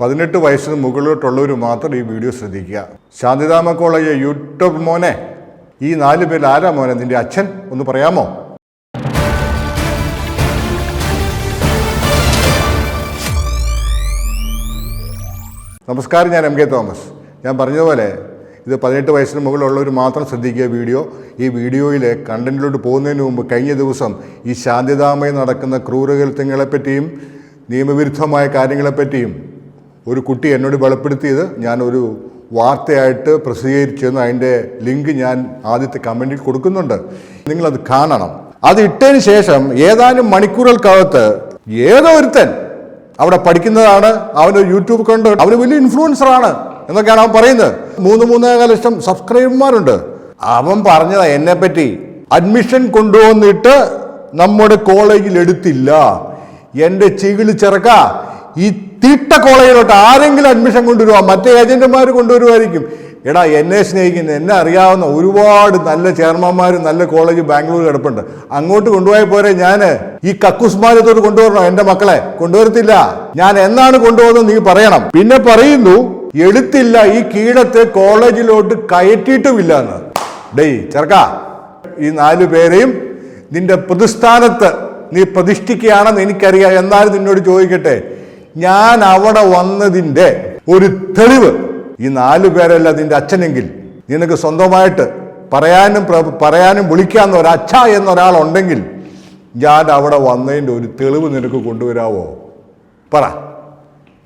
പതിനെട്ട് വയസ്സിന് മുകളിലോട്ടുള്ളവർ മാത്രം ഈ വീഡിയോ ശ്രദ്ധിക്കുക. ശാന്തിധാമ കോളേജ് യൂട്യൂബ് മോനെ ഈ നാല് പേരിൽ ആരാ മോനെ? നിന്റെ അച്ഛൻ ഒന്ന് പറയാമോ? നമസ്കാരം ഞാൻ എം കെ തോമസ്. ഞാൻ പറഞ്ഞതുപോലെ ഇത് പതിനെട്ട് വയസ്സിന് മുകളിലുള്ളവർ മാത്രം ശ്രദ്ധിക്കുക വീഡിയോ. ഈ വീഡിയോയിലെ കണ്ടന്റിലോട്ട് പോകുന്നതിന് മുമ്പ് കഴിഞ്ഞ ദിവസം ഈ ശാന്തിധാമയിൽ നടക്കുന്ന ക്രൂരകൃത്യങ്ങളെപ്പറ്റിയും നിയമവിരുദ്ധമായ കാര്യങ്ങളെപ്പറ്റിയും ഒരു കുട്ടി എന്നോട് വെളിപ്പെടുത്തിയത് ഞാൻ ഒരു വാർത്തയായിട്ട് പ്രസിദ്ധീകരിച്ചെന്ന് അതിന്റെ ലിങ്ക് ഞാൻ ആദ്യത്തെ കമന്റിൽ കൊടുക്കുന്നുണ്ട്. നിങ്ങളത് കാണണം. അത് ഇട്ടതിന് ശേഷം ഏതാനും മണിക്കൂറുകൾക്കകത്ത് ഏതോ ഒരുത്തൻ അവിടെ പഠിക്കുന്നതാണ്. അവന് യൂട്യൂബ് കണ്ട് അവന് വലിയ ഇൻഫ്ലുവൻസറാണ് എന്നൊക്കെയാണ് അവൻ പറയുന്നത്. മൂന്ന് മൂന്നേകാൽ ലക്ഷം സബ്സ്ക്രൈബർമാരുണ്ട് അവൻ പറഞ്ഞതാ എന്നെ പറ്റി അഡ്മിഷൻ കൊണ്ടുവന്നിട്ട് നമ്മുടെ കോളേജിൽ എടുത്തില്ല എന്റെ ചികിത്സ ഈ തീട്ട കോളേജിലോട്ട് ആരെങ്കിലും അഡ്മിഷൻ കൊണ്ടുവരുവാ? മറ്റേ ഏജന്റുമാർ കൊണ്ടുവരുമായിരിക്കും എടാ എന്നെ സ്നേഹിക്കുന്ന എന്നെ അറിയാവുന്ന ഒരുപാട് നല്ല ചെയർമാന്മാരും നല്ല കോളേജ് ബാംഗ്ലൂർ കിടപ്പുണ്ട്. അങ്ങോട്ട് കൊണ്ടുപോയ പോരെ ഞാൻ ഈ കക്കുസ്മാരത്തോട് കൊണ്ടുവരണോ എന്റെ മക്കളെ? കൊണ്ടുവരത്തില്ല. ഞാൻ എന്നാണ് കൊണ്ടുപോകുന്നത് നീ പറയണം. പിന്നെ പറയുന്നു എടുത്തില്ല ഈ കീഴത്തെ കോളേജിലോട്ട് കയറ്റിയിട്ടുമില്ല എന്ന് ഡേയ് ചെറുക്ക ഈ നാലു പേരെയും നിന്റെ പ്രതിസ്ഥാനത്ത് നീ പ്രതിഷ്ഠിക്കുകയാണെന്ന് എനിക്കറിയാം. എന്നാലും നിന്നോട് ചോദിക്കട്ടെ. ഞാൻ അവിടെ വന്നതിന്റെ ഒരു തെളിവ് ഈ നാലു പേരല്ല നിന്റെ അച്ഛനെങ്കിൽ നിനക്ക് സ്വന്തമായിട്ട് പറയാനും പറയാനും വിളിക്കാവുന്ന ഒരു അച്ഛ എന്നൊരാളുണ്ടെങ്കിൽ ഞാൻ അവിടെ വന്നതിന്റെ ഒരു തെളിവ് നിനക്ക് കൊണ്ടുവരാവോ? പറ.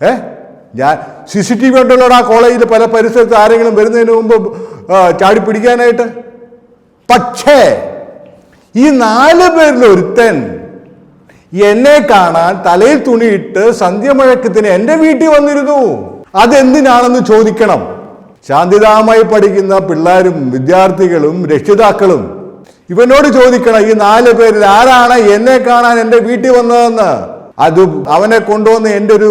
ഏ? ഞാൻ സി സി ടി വി ഉണ്ടല്ലോടാ കോളേജിൽ പല പരിസരത്ത് ആരെങ്കിലും വരുന്നതിന് മുമ്പ് ചാടി പിടിക്കാനായിട്ട്? പക്ഷേ ഈ നാല് പേരിൽ ഒരുത്തൻ എന്നെ കാണാൻ തലയിൽ തുണിയിട്ട് സന്ധ്യമഴക്കത്തിന് എന്റെ വീട്ടിൽ വന്നിരുന്നു. അതെന്തിനാണെന്ന് ചോദിക്കണം. ശാന്തിതാമായി പഠിക്കുന്ന പിള്ളേരും വിദ്യാർത്ഥികളും രക്ഷിതാക്കളും ഇവനോട് ചോദിക്കണം ഈ നാല് പേരിൽ ആരാണ് എന്നെ കാണാൻ എന്റെ വീട്ടിൽ വന്നതെന്ന്? അത് അവനെ കൊണ്ടുവന്ന് എന്റെ ഒരു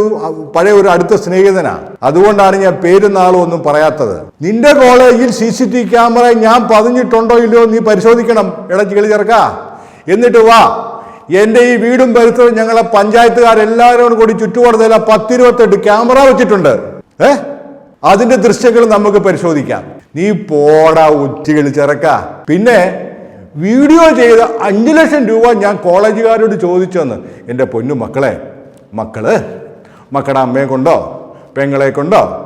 പഴയ ഒരു അടുത്ത സ്നേഹിതനാ അതുകൊണ്ടാണ് ഞാൻ പേരും നാളും ഒന്നും പറയാത്തത്. നിന്റെ കോളേജിൽ സി സി ടി ക്യാമറ ഞാൻ പതിഞ്ഞിട്ടുണ്ടോ ഇല്ലയോ നീ പരിശോധിക്കണം എടാ കിളി ചേർക്ക എന്നിട്ട് വാ എന്റെ ഈ വീടും പരിസരവും ഞങ്ങളെ പഞ്ചായത്തുകാരെല്ലാവരോടും കൂടി ചുറ്റുപാടത്തില്ല പത്തിരുപത്തെട്ട് ക്യാമറ വെച്ചിട്ടുണ്ട്. ഏ? അതിന്റെ ദൃശ്യങ്ങൾ നമുക്ക് പരിശോധിക്കാം. നീ പോടാ ഉച്ചകൾ ചിറക്ക. പിന്നെ വീഡിയോ ചെയ്ത അഞ്ചു ലക്ഷം രൂപ ഞാൻ കോളേജുകാരോട് ചോദിച്ചെന്ന്. എന്റെ പൊന്നു മക്കളെ മക്കൾ മക്കളുടെ അമ്മയെ കൊണ്ടോ പെങ്ങളെ കൊണ്ടോ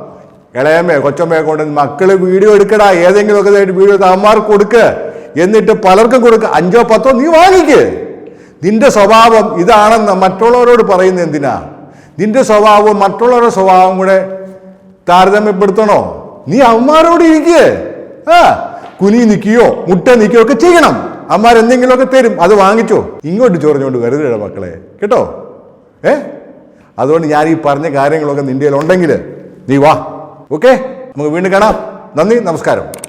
ഇളയമ്മയെ കൊച്ചമ്മയെ കൊണ്ട് മക്കൾ വീഡിയോ എടുക്കടാ. ഏതെങ്കിലുമൊക്കെ വീഡിയോ അമ്മമാർക്ക് കൊടുക്ക്. എന്നിട്ട് പലർക്കും കൊടുക്കുക അഞ്ചോ പത്തോ നീ വാങ്ങിക്ക്. നിന്റെ സ്വഭാവം ഇതാണെന്ന് മറ്റുള്ളവരോട് പറയുന്നത് എന്തിനാ? നിന്റെ സ്വഭാവം മറ്റുള്ളവരുടെ സ്വഭാവം കൂടെ താരതമ്യപ്പെടുത്തണോ? നീ അവന്മാരോട് ഇരിക്കേ. ആ കുനി നിൽക്കുകയോ മുട്ട നിൽക്കുകയോ ഒക്കെ ചെയ്യണം. അമ്മമാർ എന്തെങ്കിലുമൊക്കെ തരും അത് വാങ്ങിച്ചോ. ഇങ്ങോട്ട് ചൊറിഞ്ഞുകൊണ്ട് കരുതല മക്കളെ കേട്ടോ? ഏ? അതുകൊണ്ട് ഞാൻ ഈ പറഞ്ഞ കാര്യങ്ങളൊക്കെ നിന്റെ ഉണ്ടെങ്കിൽ നീ വാ. ഓക്കെ? നമുക്ക് വീണ്ടും കാണാം. നന്ദി നമസ്കാരം.